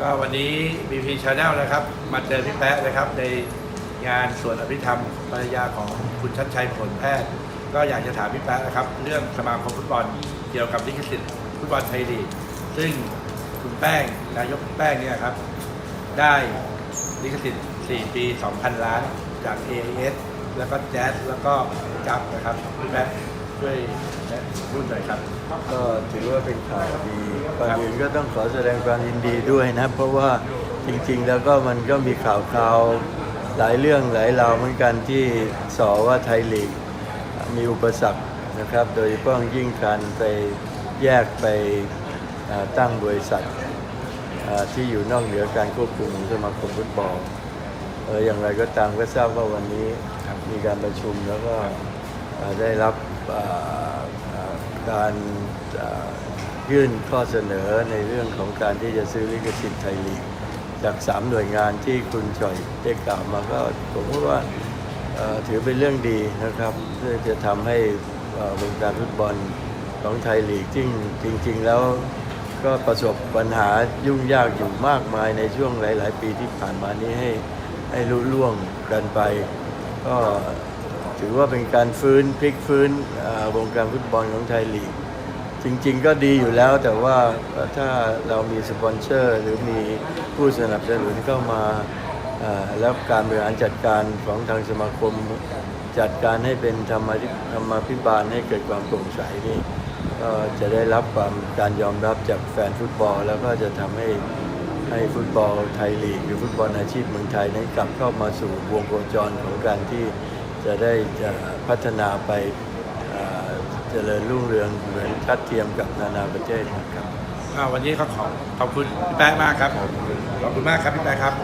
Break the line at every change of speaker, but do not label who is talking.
ก็วันนี้ BP Channel นะครับ มาเจอพี่แป๊ะนะครับ ในงานสวดอภิธรรมภรรยาของคุณชัดชัยผลแพทย์ ก็อยากจะถามพี่แป๊ะนะครับ เรื่องสมาคมฟุตบอลเกี่ยวกับลิขสิทธิ์ฟุตบอลไทยลีกซึ่งคุณแป้งนายกแป้งเนี่ยครับ ได้ลิขสิทธิ์ 4 ปี 2,000 ล้านจาก AIS แล้วก็แจ๊สแล้วก็จับนะครับพี่แป๊ะ ช่วยแนะรุ่นหน่อยครับ
ก็ถือว่าเป็นข่าวดีก่อนอื่นก็ต้องขอแสดงความยินดีด้วยนะ เพราะว่าจริงๆ แล้วก็มันก็มีข่าวคราวหลายเรื่องหลายราวเหมือนกันที่สอว่าไทยลีกมีอุปสรรคนะครับ โดยเฉพาะยิ่งการไปแยกไปอ่าตั้งบริษัทที่อยู่นอกเหนือการควบคุมของสมาคมฟุตบอลอออย่างไรก็ตามก็ทราบว่าวันนี้มีการประชุมแล้วก็ ได้รับการยื่นข้อเสนอในเรื่องของการที่จะซื้อลิขสิทธิ์ไทยลีกจากสามหน่วยงานที่คุณจ่อยได้กล่าวมาก็ผมว่าถือเป็นเรื่องดีนะครับเพื่อจะทำให้วงการฟุตบอลของไทยลีกที่จริง ๆ แล้วก็ประสบปัญหายุ่งยากอยู่มากมายในช่วงหลาย ๆ ปีที่ผ่านมานี้ให้ให้ลุล่วงกันไป ก็ ถือว่าเป็นการฟื้นพลิกฟื้นวงการฟุตบอลของไทยลีก จริงๆก็ดีอยู่แล้วแต่ว่าถ้าเรามีสปอนเซอร์หรือมีผู้สนับสนุนเข้ามาแล้วการบริหารจัดการของทางสมาคมจัดการให้เป็นธรรมธรรมาภิบาลให้เกิดความโปร่งใสนี่ก็จะได้รับความการยอมรับจากแฟนฟุตบอล แล้วก็จะทำให้ให้ฟุตบอลไทยลีกหรือฟุตบอลอาชีพเมืองไทยนั้นกลับเข้ามาสู่วงโคจรของการที่ จะได้จะพัฒนาไปเจริญรุ่งเรืองเหมือนทัดเทียมกับนานาประเทศนะครับ
วันนี้ก็ขอขอบคุณพี่แป๊ะมากครับขอบคุณมากครับพี่แป๊ะครับ